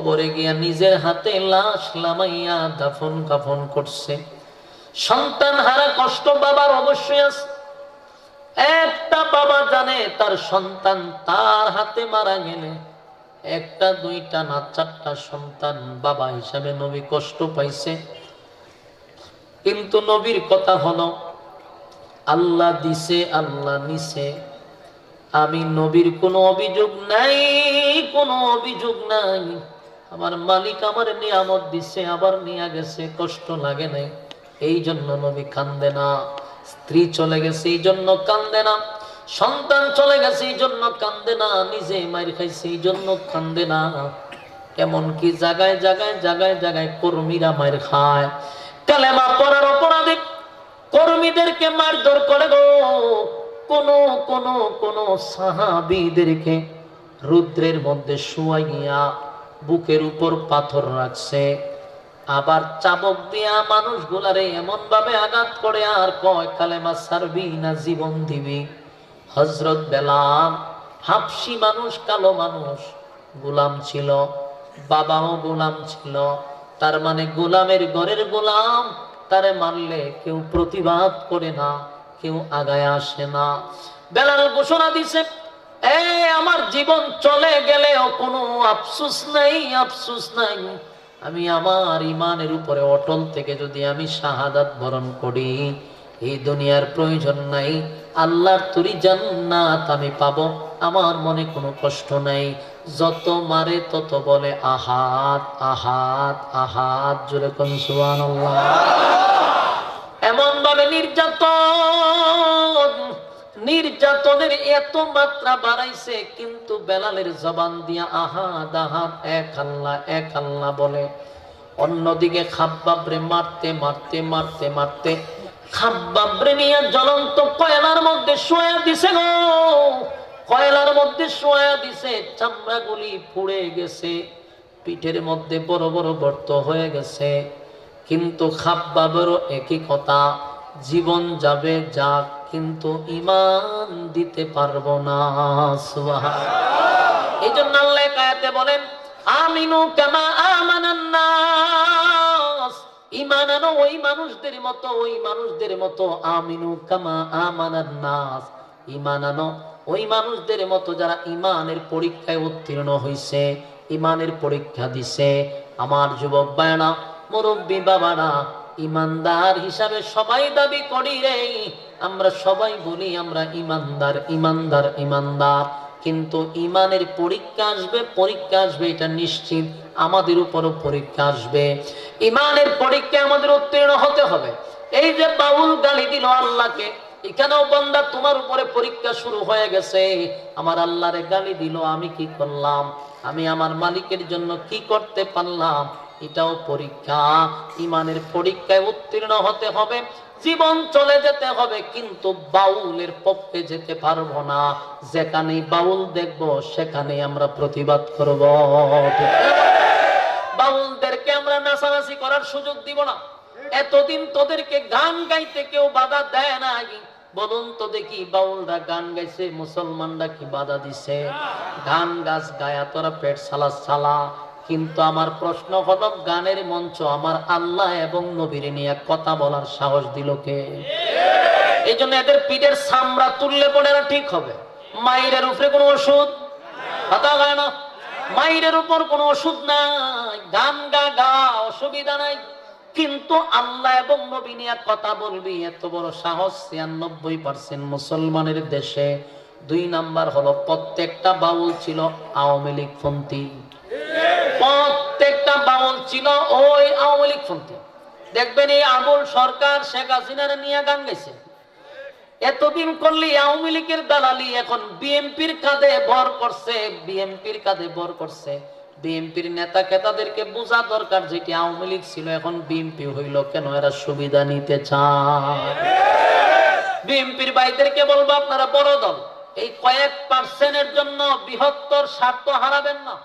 কবরে গিয়া নিজের হাতে লাশ লামাইয়া দাফন কাফন করছে। সন্তান হারা কষ্ট বাবার অবশ্যই আছে। একটা বাবা জানে তার সন্তান তার হাতে মারা গেলে, একটা, দুইটা না চারটা সন্তান বাবা হিসাবে নবী কষ্ট পাইছে। কিন্তু নবীর কথা হলো, আল্লাহ দিছে, আল্লাহ নিছে। আমি নবীর কোনো অভিযোগ নাই, কোনো অভিযোগ নাই। আমার মালিক আমার নিয়ামত দিছে, আবার নিয়ে গেছে, কষ্ট লাগে নাই। এই জন্য নবী কান্দে না। স্ত্রী চলে গেছে, এই জন্য কান্দে না। সন্তান চলে গেছে, এই জন্য কান্দে না। নিজে মায়ের খাইছে, এই জন্য কান্দে না। এমনকি জায়গায় জায়গায় জায়গায় জায়গায় কর্মীরা মায়ের খায়। কালেমা পড়ার অপরাধী কর্মীদেরকে মারধর করে গো। কোন কোন কোন সাহাবিদেরকে রুদ্রের মধ্যে শুয়াইয়া বুকের উপর পাথর রাখছে। আবার চাবক দিয়া মানুষগুলারে এমন ভাবে আঘাত করে আর কয়, কালেমা সারবি না জীবন দিবি? হজরত বেলাম হাফসি মানুষ, কালো মানুষ, গোলাম ছিল, বাবাও গোলাম ছিল। তার মানে গোলামের ঘরের গোলাম, তারে মারলে কেউ প্রতিবাদ করে না, কেউ আগায় আসে না। বেলাল ঘোষণা দিছে আমার জীবন চলে গেলেও কোনো আফসুস নাই আফসুস নাই। আমি আমার ইমানের উপরে অটল থেকে যদি আমি শাহাদাত বরণ করি, এই দুনিয়ার প্রয়োজন নাই। আল্লাহর তুরি জান্নাত আমি পাব, আমার মনে কোনো কষ্ট নাই। যত মারে তত বলে আহাত আহাত আহাত, জোরে কোন সুবহানাল্লাহ। এমন ভাবে নির্যাতন নির্যাতনের এত মাত্রা বাড়াইছে, কিন্তু বেলালের জবান দিয়া আহাদ আহাদ এক আল্লাহ এক আল্লাহ বলে, অন্যদিকে খাব্বাবরে মারতে মারতে মারতে মারতে, খাব্বাবরে নিয়ে জ্বলন্ত কয়লার মধ্যে শোয়া দিছে গো। কয়লার মধ্যে শোয়া দিছে, চামড়াগুলি পুড়ে গেছে, পিঠের মধ্যে বড় বড় গর্ত হয়ে গেছে। কিন্তু খাব্বাবেরও একই কথা, জীবন যাবে, যাক কিন্তু ইমান দিতে পারব না এই জন্য আল্লাহ বলেন, আমিনু কামা আমানান নাস ইমান আনো ওই মানুষদের মতো, ওই মানুষদের মতো, আমিনু কামা আমানান নাস ইমান আনো ওই মানুষদের মতো যারা ইমানের পরীক্ষায় উত্তীর্ণ হইছে ইমানের পরীক্ষা দিছে। আমার যুবক বায়না মুরব্বী বাবারা ইমানদার হিসাবে সবাই দাবি করি রে। আমরা সবাই বলি আমরা ইমানদার ইমানদার ইমানদার। কিন্তু ইমানের পরীক্ষা আসবে পরীক্ষা আসবে, এটা নিশ্চিত। আমাদের উপরও পরীক্ষা আসবে। ইমানের পরীক্ষা আমাদের উত্তীর্ণ হতে হবে। এই যে বাউল গালি দিল আল্লাহকে, এখানেও বন্দা তোমার উপরে পরীক্ষা শুরু হয়ে গেছে। আমার আল্লাহরে গালি দিল, আমি কি করলাম? আমি আমার মালিকের জন্য কি করতে পারলাম? এটাও পরীক্ষা। ইমানের পরীক্ষায় উত্তীর্ণ হতে হবে, জীবন চলে যেতে হবে, কিন্তু বাউলের পক্ষে যেতে পারব না। যেখানে বাউল দেখব সেখানে আমরা প্রতিবাদ করব। বাউলদেরকে আমরা নাচানাচি করার সুযোগ দিব না। এতদিন তোদেরকে গান গাইতে কেউ বাধা দেয় না আগে বলুন তো দেখি, বাউলরা গান গাইছে, মুসলমানরা কি বাধা দিছে? গান গাছ গায়া, তোরা পেট সালা সালা। কিন্তু আমার প্রশ্ন হলো গানের মঞ্চ আমার আল্লাহ এবং নবীর নিয়ে কথা বলার সাহস দিল কে? এই জন্য এদের পিঠের সামরা তুললে পড়ে না ঠিক হবে। মাইরের উপরে কোনো ওষুধ? কথা হয় না। মাইরের উপর কোনো ওষুধ নাই। গান গা গা, অসুবিধা নাই। কিন্তু আল্লাহ এবং নবী নিয়ে কথা বলবি, এত বড় সাহস ছিয়ানব্বই পার্সেন্ট মুসলমানের দেশে। দুই নাম্বার হলো, প্রত্যেকটা বাউল ছিল আওয়ামী লীগ ফন্তি প্রত্যেকটা বাউল ছিল ওই আওয়ামী লীগ ফন্তি দেখবেন এই আবুল সরকার শেখ হাসিনার নিয়ে গান গেছে এতদিন করলি আওয়ামী লীগের দালালি, এখন বিএনপির কাঁধে ভর করছে, বিএনপির কাঁধে ভর করছে। বিএনপির নেতা কেতাদেরকে বোঝা দরকার যেটি আওয়ামী লীগ ছিল, এখন বিএনপি হইল কেন? এরা সুবিধা নিতে চায়। বিএনপির ভাইদেরকে বলব আপনারা, বড় দল। এই কয়েক পার্সেন্টের জন্য বৃহত্তর স্বার্থ হারাবেন না।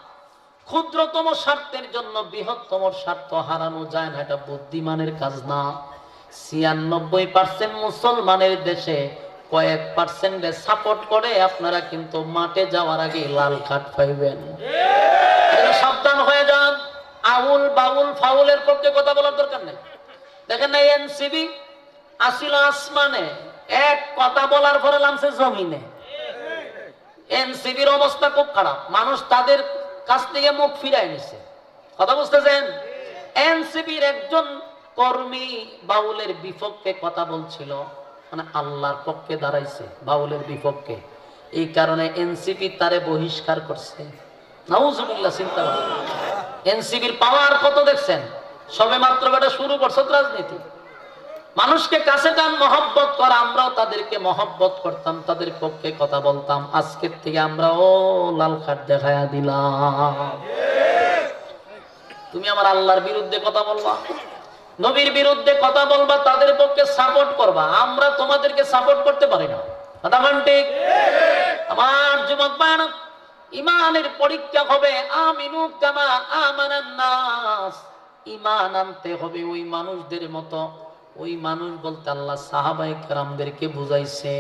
ক্ষুদ্রতম স্বার্থের জন্য বৃহত্তম স্বার্থ হারানো যায় না, এটা বুদ্ধিমানের কাজ না। ছিয়ানব্বই পার্সেন্ট মুসলমানের দেশে কয়েক পার্সেন্টে সাপোর্ট করে, আপনারা কিন্তু মাঠে যাওয়ার আগে লাল কার্ড পাইবেন। সাবধান হয়ে যান। আউল বাউল ফাউলের পক্ষে কথা বলার দরকার নেই। দেখেন না এনসিবি, আসিল আসমানে এক কথা বলার পরে নামছে জমিনে। এনসিবির অবস্থা খুব খারাপ। মানুষ তাদের কাছ থেকে মুখ ফিরাই নিছে। কথা বুঝতেছেন? এনসিবির একজন কর্মী বাউলের বিপক্ষে কথা বলছিল মানে আল্লাহর পক্ষে দাঁড়াইছে বাউলের বিপক্ষে। এই কারণে এনসিপি তারে বহিষ্কার করছে। নাউজুবিল্লাহ, চিন্তা এনসিবির পাওয়ার কত দেখছেন? সবে মাত্র বেটা শুরু করছে রাজনীতি। মানুষকে কাছে টান মহব্বত করা, আমরাও তাদেরকে মহব্বত করতাম, তাদের পক্ষে কথা বলতাম। আজকের থেকে আমরা ও লাল খাট দেখায়া দিলাম। তুমি আমার আল্লাহর বিরুদ্ধে কথা বলবা, নবীর বিরুদ্ধে কথা বলবা, তাদের পক্ষে সাপোর্ট করবা। আমরা তোমাদেরকে সাপোর্ট করতে পারি না। আমার যুবক ইমানের পরীক্ষা হবে, আমিনু কামা আমানান ইমান আনতে হবে ওই মানুষদের মতো। ওই মানুষ বলতে আল্লাহ সাহাবাই কেরামদেরকে বুঝাইছে,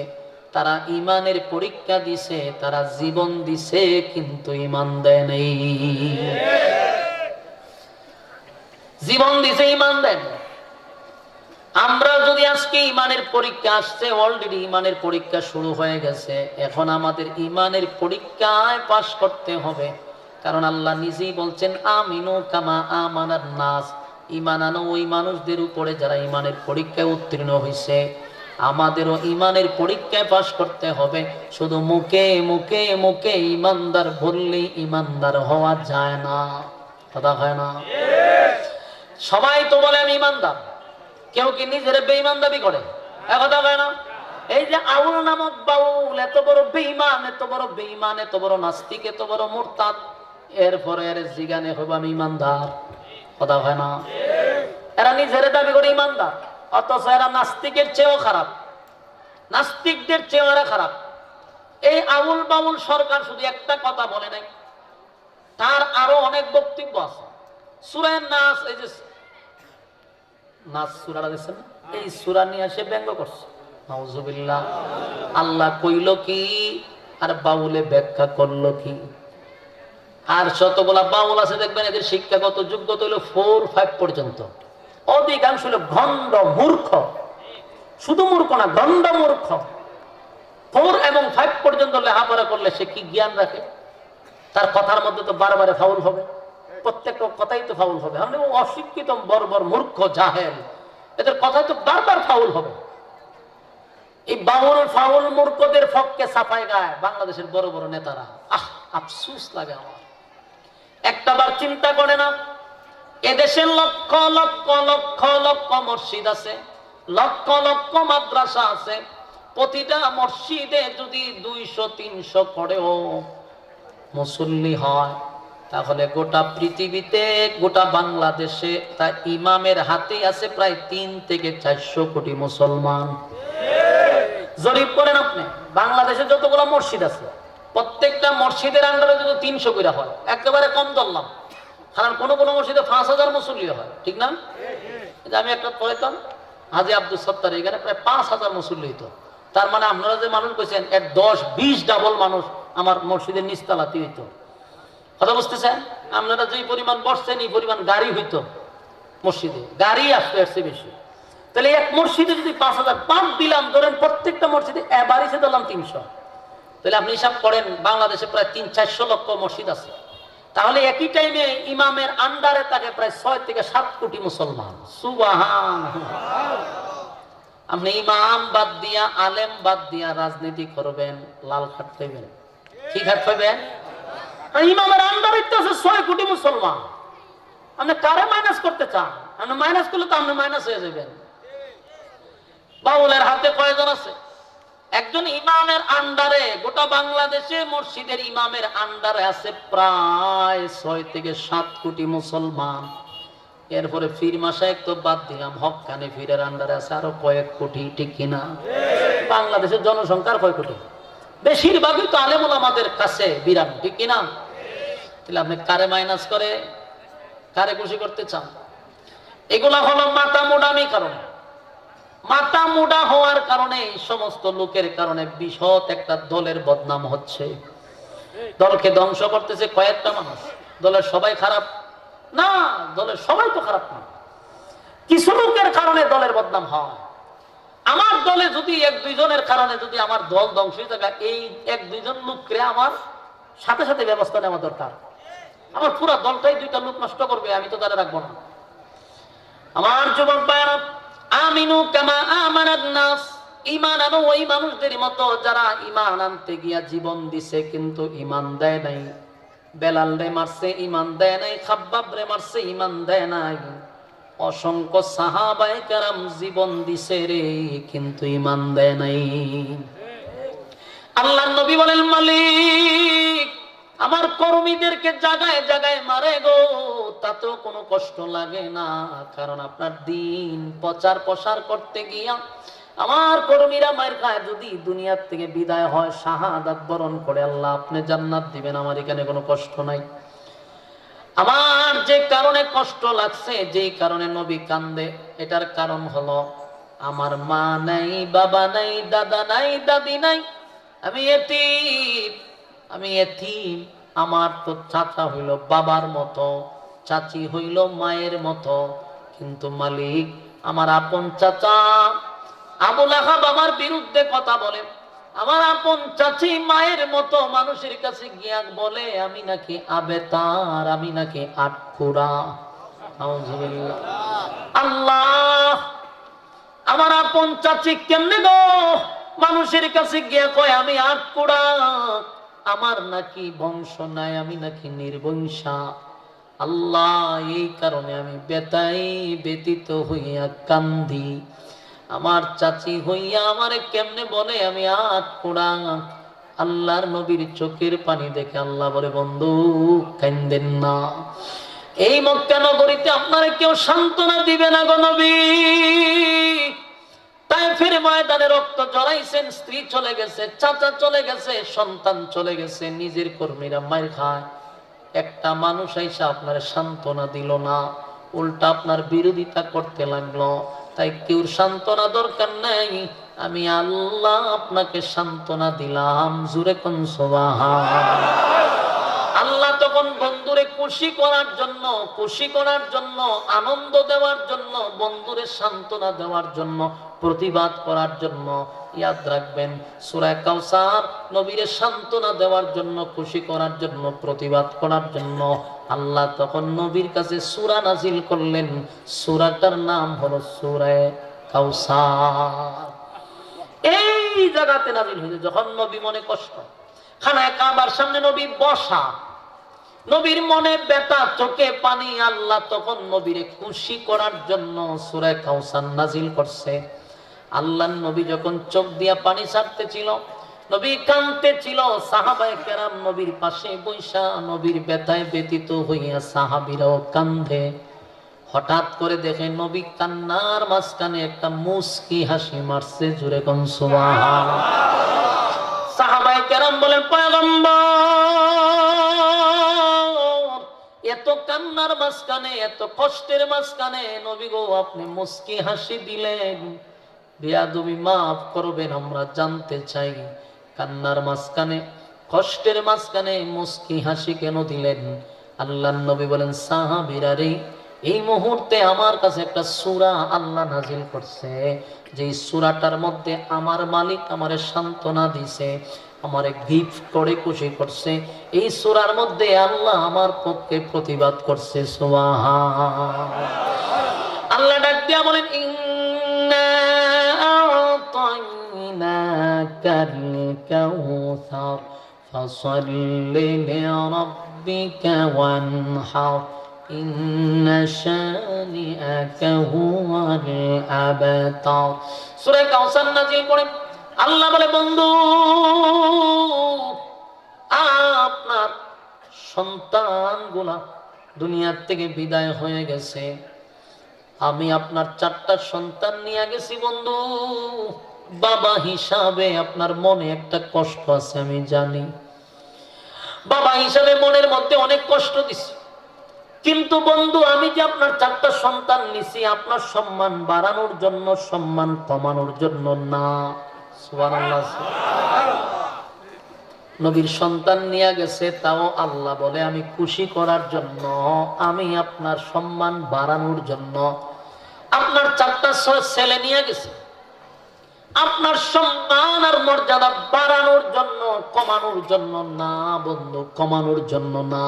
তারা ইমানের পরীক্ষা দিছে, তারা জীবন দিছে, কিন্তু ইমান দেয় নেই। জীবন দিছে ইমান দেন আমরা যদি আজকে ইমানের পরীক্ষা আসছে অলরেডি ইমানের পরীক্ষা শুরু হয়ে গেছে, এখন আমাদের ইমানের পরীক্ষায় পাশ করতে হবে। কারণ আল্লাহ নিজেই বলছেন, আমিনু কামা আমানার নাস। ইমান আনো ওই মানুষদের উপরে যারা ইমানের পরীক্ষায় উত্তীর্ণ হয়েছে আমাদেরও ইমানের পরীক্ষায় পাশ করতে হবে। শুধু মুখে মুখে মুখে ইমানদার বললেই ইমানদার হওয়া যায় না। কথা হয় না? সবাই তো বলে আমি ইমানদার। কেউ কি নিজের বেঈমান দাবি করে একথা হয় না? এই যে আউল নামক বাউল, এত বড় বেঈমান, এত বড় বেঈমান, এত বড় নাস্তিক, এত বড় মুরতাদ, এরপরে এর জিগানে হইব আমি ইমানদার। কথা হয় না। এরা নিজের দাবি করে ইমানদার, অথচ এরা নাস্তিকের চেয়েও খারাপ। নাস্তিকদের চেয়েও এরা খারাপ। এই আউল বাউল সরকার শুধু একটা কথা বলে নাই, তার আরও অনেক বক্তব্য আছে। সুরের নাচ এই যে নাচ সুরাটা দেখছেন? এই সুরা নিয়ে এসে ব্যঙ্গ করছে। নাউজুবিল্লাহ, আল্লাহ কইল কি, আর বাউলে ব্যাখ্যা করল কি? আর শতগুলা বাউল আছে, দেখবেন এদের শিক্ষাগত যোগ্যতা হলো ফোর ফাইভ পর্যন্ত। অধিকাংশ হলো ভণ্ড মূর্খ। শুধু মূর্খ না গন্ড মূর্খ। ফোর এবং ফাইভ পর্যন্ত লেখাপড়া করলে সে কি জ্ঞান রাখে? তার কথার মধ্যে তো বারবারে ফাউল হবে। প্রত্যেকটা কথাই তো ফাউল হবে। আমি অশিক্ষিত বর্বর মূর্খ, জাহেল। এদের কথাই তো বারবার ফাউল হবে। এই বাউল, ফাউল মূর্খদের ফককে সাফাই গায় বাংলাদেশের বড় বড় নেতারা। আহ, আফসুস লাগে আমার। একটা বার চিন্তা করে না। এদেশের লক্ষ লক্ষ লক্ষ লক্ষ মসজিদ আছে লক্ষ লক্ষ মাদ্রাসা আছে। প্রতিটা মসজিদে যদি দুইশো তিনশো করেও মুসল্লি হয় তাহলে গোটা পৃথিবীতে গোটা বাংলাদেশে তা ইমামের হাতে আছে প্রায় তিন থেকে চারশো কোটি মুসলমান। জরিপ করেন আপনি বাংলাদেশে যতগুলো মসজিদ আছে প্রত্যেকটা মসজিদের আন্ডারে যদি তিনশো করে হয়, একেবারে কম ধরলাম। কারণ কোনো কোনো মসজিদে পাঁচ হাজার মুসল্লি হয়, ঠিক না? আমি একটা পড়েতাম হাজি আব্দুল সত্তার, এখানে প্রায় পাঁচ হাজার মুসল্লি হইতো। তার মানে আপনারা যে মানুষ কইছেন, এর দশ, বিশ ডাবল মানুষ আমার মসজিদের নিস্তালাতি হইতো। কথা বুঝতেছেন? আপনারা যে পরিমাণ বসছেন, এই পরিমাণ গাড়ি হইতো মসজিদে। গাড়ি আসতো আসছে বেশি। তাহলে এক মসজিদে যদি পাঁচ হাজার পাঁচ দিলাম, ধরেন প্রত্যেকটা মসজিদে এবারই সে দিলাম তিনশো। তাহলে আপনি হিসাব করেন, বাংলাদেশে প্রায় তিন, চারশো লক্ষ মসজিদ আছে। তাহলে একই টাইমে ইমামের আন্ডারে থাকে প্রায় ছয় থেকে সাত কোটি মুসলমান। সুবাহান আপনি ইমাম বাদ দিয়া, আলেম বাদ দিয়া রাজনীতি করবেন, লাল খাট খাইবেন। কি খাট খাইবেন? ইমামের আন্ডারে তো আছে ছয় কোটি মুসলমান। আপনি কারে মাইনাস করতে চান? আপনি মাইনাস করলে তো আপনি মাইনাস হয়ে যাবেন। বাউলের হাতে কয়জন আছে? একজন ইমামের আন্ডারে, গোটা বাংলাদেশে মসজিদের ইমামের আন্ডারে আছে প্রায় ছয় থেকে সাত কোটি মুসলমান। এরপরে ফির মাসায় তো বাদ দিলাম, হকানে ফিরের আন্ডারে আছে আরও কয়েক কোটি, ঠিক কিনা বাংলাদেশের জনসংখ্যার কয় কোটি? বেশিরভাগই তো আলেমুল আমাদের কাছে বিরাম, ঠিক কিনা তাহলে আপনি কারে মাইনাস করে? কারে খুশি করতে চান? এগুলা হলো মাথা মোডামি কারণে। মাথা মোটা হওয়ার কারণে এই সমস্ত লোকের কারণে বিশদ একটা দলের বদনাম হচ্ছে। দলকে ধ্বংস করতেছে কয়েকটা মানুষ। দলের সবাই খারাপ। না, দলের সবাই তো খারাপ না। কিছু লোকের কারণে দলের বদনাম হয়। আমার দলে যদি এক দুইজনের কারণে যদি আমার দল ধ্বংস হয়ে থাকে, এই এক দুইজন লোককে আমার সাথে সাথে ব্যবস্থা নেওয়া দরকার। আমার পুরা দলটাই দুইটা লোক নষ্ট করবে, আমি তো তারা রাখব না। আমার যুবক ভাইরা আমিনু কামা আমানাত নাস। ইমান আনো ওই মানুষদের মতো যারা ইমান আনতে গিয়া জীবন দিছে, কিন্তু ইমান দেয় নাই। বেলাল রে মারছে ইমান দেয় নাই। খাব্বাব রে মারছে ইমান দেয় নাই। অসংখ্য সাহাবায়ে কেরাম জীবন দিছে রে, কিন্তু ইমান দেয় নাই। আল্লাহ নবী বলেন, মালিক আমার কর্মীদেরকে জায়গায় জায়গায় মারে গো, তাতেও কোনো কষ্ট লাগে না। কারণ আপনার দিন প্রচার প্রসার করতে গিয়া আমার কর্মীরা মায়ের খায় যদি দুনিয়ার থেকে বিদায় হয়, শাহাদাত বরণ করে, আল্লাহ আপনি জান্নাত দিবেন, আমার এখানে কোনো কষ্ট নাই। আমার যে কারণে কষ্ট লাগছে, যেই কারণে নবী কান্দে, এটার কারণ হলো আমার মা নাই, বাবা নাই, দাদা নাই, দাদি নাই, আমি এতিম। আমি এতিম, আমার তো চাচা হইল বাবার মতো, চাচি হইল মায়ের মতো। কিন্তু মালিক, আমার আপন চাচা, আবুল আহাব আমার বিরুদ্ধে কথা বলে। আমার আপন চাচি মায়ের মতো মানুষের কাছে গিয়া বলে, আমি নাকি আবেতার, আমি নাকি আটকুরা আল্লাহ, আমার আপন চাচি কেমনে গো? মানুষের কাছে গিয়া কয়, আমি আটকুড়া। আমার নাকি বংশ নাই, আমি নাকি নির্বংশা। আল্লাহ, এই কারণে আমি বেতাই ব্যতীত হইয়া কান্দি। আমার চাচি হইয়া আমারে কেমনে বলে, আমি আটকুড়া আল্লাহর নবীর চোখের পানি দেখে আল্লাহ বলে, বন্ধু, কান্দেন না। এই মক্কা নগরীতে আপনারা কেউ সান্ত্বনা দিবে না গো নবী তাই ফিরে ময়দানে রক্ত জড়াইছেন, স্ত্রী চলে গেছে, চাচা চলে গেছে, সন্তান চলে গেছে, নিজের কর্মীরা মার খায়। একটা মানুষ আইসা আপনার সান্ত্বনা দিল না, উল্টা আপনার বিরোধিতা করতে লাগল। তাই কেউ সান্ত্বনা দরকার নাই, আমি আল্লাহ আপনাকে সান্ত্বনা দিলাম জুরে কোন আল্লাহ তখন বন্ধুরে খুশি করার জন্য, খুশি করার জন্য, আনন্দ দেওয়ার জন্য, বন্ধুরে সান্ত্বনা দেওয়ার জন্য, প্রতিবাদ করার জন্য ইয়াদ রাখবেন। সুরায় কাউসার নবীরে সান্ত্বনা দেওয়ার জন্য, খুশি করার জন্য, প্রতিবাদ করার জন্য আল্লাহ তখন নবীর কাছে সুরা নাজিল করলেন। সুরাটার নাম হলো সুরায় কাউসার এই জায়গাতে নাজিল হয়েছে যখন নবী মনে কষ্ট, খানায় কাবার সামনে নবী বসা নবীর মনে ব্যথা, চোখে পানি, আল্লাহ তখন নবীরে খুশি করার জন্য সুরায় কাউসার নাজিল করছে। আল্লাহ নবী যখন চোখ দিয়া পানি ছাড়তে ছিল নবী কানতে ছিল সাহাবায়ে কেরাম নবীর পাশে বৈশা নবীর ব্যথায় ব্যতীত হইয়া সাহাবিরাও কান্দে। হঠাৎ করে দেখে নবী কান্নার মাঝখানে একটা মুস্কি হাসি মারছে জুড়ে কোন সুবহান সাহাবায়ে কেরাম বলেন, পয়গম্বর এত কান্নার মাঝখানে, এত কষ্টের মাঝখানে, নবী গো, আপনি মুস্কি হাসি দিলেন। বিয়াদবি মাফ করবেন, আমরা জানতে চাই। কান্নার মাঝখানে, কষ্টের মাঝখানে মুস্কি হাসি কেন দিলেন? আল্লাহ নবী বলেন, সাহাবিরা রে, এই মুহূর্তে আমার কাছে একটা সূরা আল্লাহ নাজিল করছে। যে সূরাটার মধ্যে আমার মালিক আমারে সান্ত্বনা দিছে। আমারে গিফট করে খুশি করছে। এই সুরার মধ্যে আল্লাহ আমার পক্ষে প্রতিবাদ করছে সুবহান আল্লাহ ডাক দিয়া বলেন আবতার সূরা কাউসার নাজিল করে আল্লাহ বলে, বন্ধু, আপনার সন্তানগুলা দুনিয়ার থেকে বিদায় হয়ে গেছে। আমি আপনার চারটা সন্তান নিয়ে গেছি, বন্ধু। বাবা হিসাবে আপনার মনে একটা কষ্ট আছে, আমি জানি। বাবা হিসাবে মনের মধ্যে অনেক কষ্ট দিছি। কিন্তু বন্ধু, আমি যে আপনার চারটা সন্তান নিছি, আপনার সম্মান বাড়ানোর জন্য, সম্মান কমানোর জন্য না। নবীর সন্তান নিয়ে গেছে, তাও আল্লাহ বলে, আমি খুশি করার জন্য, আমি আপনার সম্মান বাড়ানোর জন্য আপনার চারটা ছেলে নিয়ে গেছে। আপনার সম্মান আর মর্যাদা বাড়ানোর জন্য, কমানোর জন্য না, বন্ধু, কমানোর জন্য না।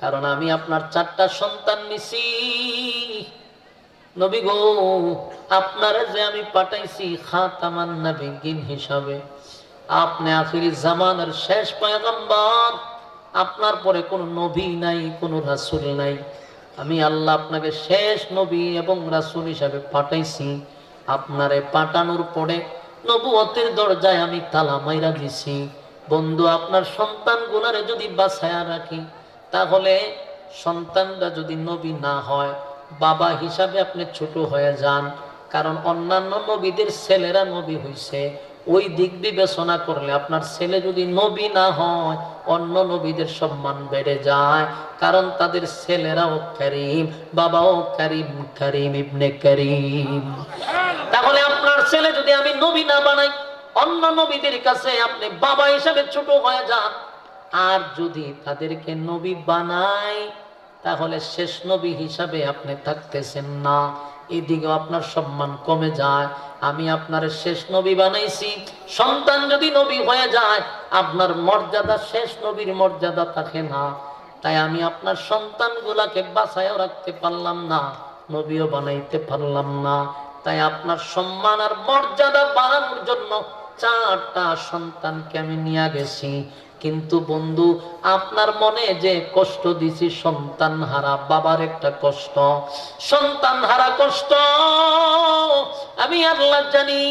কারণ আমি আপনার চারটা সন্তান নিছি। নবী গো, আপনারে যে আমি পাঠাইছি খাতামান নবীন হিসাবে, আপনি আখিরি শেষ পয়গম্বর, আপনার পরে কোনো নবী নাই, কোনো রাসূল নাই। আমি আল্লাহ আপনাকে শেষ নবী এবং রাসুল হিসাবে পাঠাইছি। আপনারে পাঠানোর পরে নবুয়তের দরজায় আমি তালা মাইরা দিছি। বন্ধু, আপনার সন্তান গুলারে যদি বাছায়া রাখি, তাহলে সন্তানরা যদি নবী না হয় বাবা হিসাবে আপনি ছোট হয়ে যান, কারণ অন্যান্য নবীদের ছেলেরা নবী হইছে। ওই দিক বিবেচনা করলে আপনার ছেলে যদি নবী না হয়, অন্য নবীদের সম্মান বেড়ে যায়, কারণ তাদের ছেলেরাও করিম, বাবাও করিম করিম ইবনে করিম। তাহলে আপনার ছেলে যদি আমি নবী না বানাই, অন্য নবীদের কাছে আপনি বাবা হিসাবে ছোট হয়ে যান। আর যদি তাদেরকে নবী বানাই তাহলে শেষ নবী হিসাবে আপনি থাকতেছেন না। এদিকে আপনার সম্মান কমে যায়, আমি আপনার শেষ নবী বানাইছি, সন্তান যদি নবী হয়ে যায়, আপনার মর্যাদা, শেষ নবীর মর্যাদা থাকে না। তাই আমি আপনার সন্তানগুলাকে বাঁচাইও রাখতে পারলাম না, নবীও বানাইতে পারলাম না। তাই আপনার সম্মান আর মর্যাদা বাড়ানোর জন্য চারটা সন্তানকে আমি নিয়ে গেছি। কিন্তু বন্ধু, আপনার মনে যে কষ্ট দিছি, সন্তান হারা বাবার একটা কষ্ট। সন্তান হারা কষ্ট, আমি আল্লাহ জানি।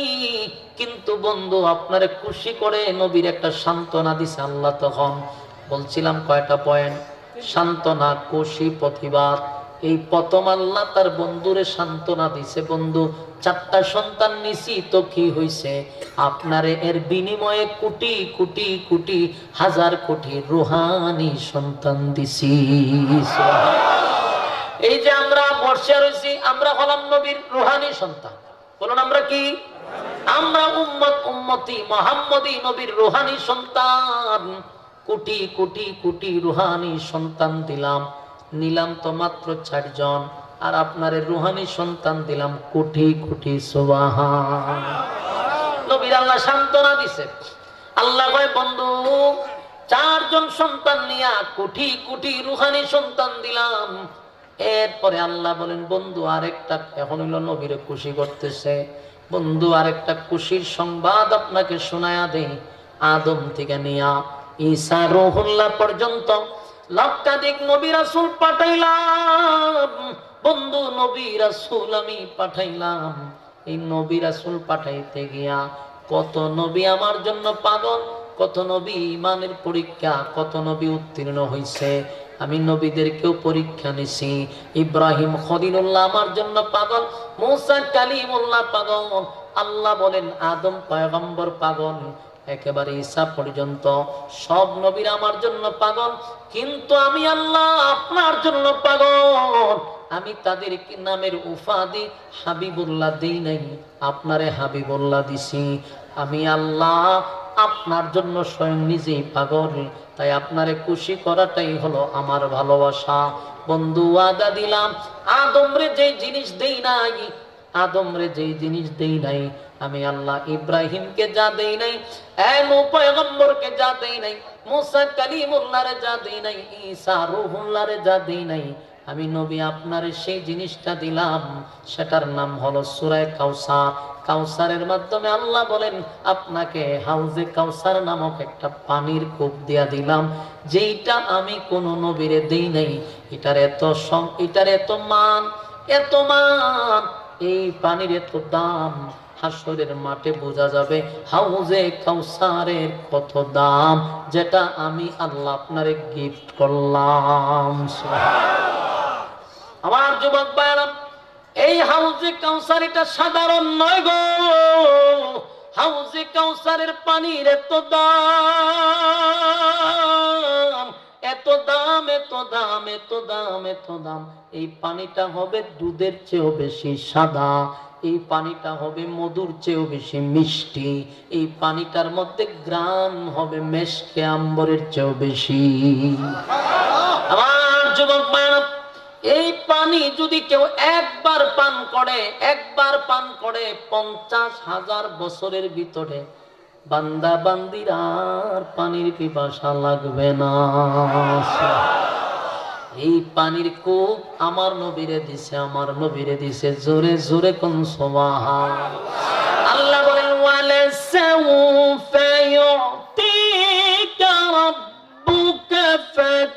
কিন্তু বন্ধু, আপনারে খুশি করে নবীর একটা সান্ত্বনা দিছে আল্লাহ তখন। বলছিলাম কয়টা পয়েন্ট সান্ত্বনা, খুশি, প্রতিবাদ। এই প্রথম আল্লাহ তার বন্ধুরে সান্ত্বনা দিছে, বন্ধু, চারটা সন্তান নিছি, তো কি হইছে? আপনারে এর বিনিময়ে কোটি কোটি কোটি, হাজার কোটি রুহানি সন্তান দিছি। এই যে আমরা বর্ষা রয়েছি আমরা হলাম নবীর রুহানি সন্তান। বলুন আমরা কি? আমরা উম্মত, উম্মতি, মোহাম্মদী নবীর রুহানি সন্তান। কোটি কোটি কোটি রুহানি সন্তান দিলাম। নিলাম তো মাত্র চারজন, আর আপনার রুহানি সন্তান দিলাম কোটি কোটি নবীর আল্লাহ সান্ত্বনা দিছে। আল্লাহ কয়, বন্ধু, চারজন সন্তান নিয়া কোটি কোটি রুহানি সন্তান দিলাম। এরপরে আল্লাহ বলেন, বন্ধু, আরেকটা এখন হইল নবীরে খুশি করতেছে। বন্ধু, আরেকটা খুশির সংবাদ আপনাকে শোনায়া দেই। আদম থেকে নিয়া ঈসা রহুল্লাহ পর্যন্ত লক্ষাধিক নবী রাসূল পাঠাইলাম। বন্ধু নবী রাসূল আমি পাঠাইলাম। এই নবী রাসূল পাঠাইতে গিয়া কত নবী আমার জন্য পাগল, কত নবী ইমানের পরীক্ষা, কত নবী উত্তীর্ণ হইছে। আমি নবীদেরকেও পরীক্ষা নিছি। ইব্রাহিম খদিনুল্লাহ আমার জন্য পাগল, মৌসা কালিমুল্লাহ পাগল। আল্লাহ বলেন, আদম পয়গম্বর পাগল। একেবারে ঈসা পর্যন্ত। সব নবীর আমার জন্য পাগল, কিন্তু আমি আল্লাহ আপনার জন্য পাগল। আমি তাদের কি নামের উফাদি হাবিবুল্লাহ দেই নাই। আপনারে হাবিবুল্লাহ দিছি। আমি আল্লাহ আপনার জন্য স্বয়ং নিজেই পাগল। তাই আপনারে খুশি করাটাই হলো আমার ভালোবাসা। বন্ধু আদা দিলাম, আদমরে যে জিনিস দেই নাই, আদমরে যে জিনিস দেই নাই আমি আল্লাহ ইব্রাহিমকে যা দেই নাই এমন পয়গম্বরকে যা দেই নাই, মুসা কালিমুল্লাহরে যা দেই নাই, ঈসা রুহুল্লাহরে যা দেই নাই, আমি নবী আপনার সেই জিনিসটা দিলাম। সেটার নাম হলো সুরায় কাউসার কাউসারের মাধ্যমে আল্লাহ বলেন, আপনাকে হাউজে কাউসার নামক একটা পানির কূপ দিয়া দিলাম, যেইটা আমি কোন নবীরে দেই নাই। এটার এত সম এটার এত মান এত মান, এই পানির এত দাম। হাসরের মাঠে বোঝা যাবে হাউজে কাউসারের কত দাম যেটা আমি আল্লাহ আপনারে গিফট করলাম। আমার যুবক ভাইরা এই হাউজে কাউসার এটা সাধারণ নয় গো। হাউজে কাউসারের পানির এত দাম এত দাম এত দাম এত দাম এত দাম। এই পানিটা হবে দুধের চেয়েও বেশি সাদা। এই পানিটা হবে মধুর চেয়েও বেশি মিষ্টি। এই পানিটার মধ্যে গ্রাম হবে মেশকে আম্বরের চেয়েও বেশি। আমার যুবক এই পানি যদি কেউ একবার পান করে, একবার পান করে পঞ্চাশ হাজার বছরের ভিতরে, বান্দা বান্দির আর পানির পিপাসা লাগবে না। এই পানির কোপ আমার নবীরে দিছে, আমার নবীরে দিছে। জোরে জোরে কোন সোমাহা আল্লাহ বলেন ওয়ালে ফেয়ো ইউতিকা রাব্বুকা ফাত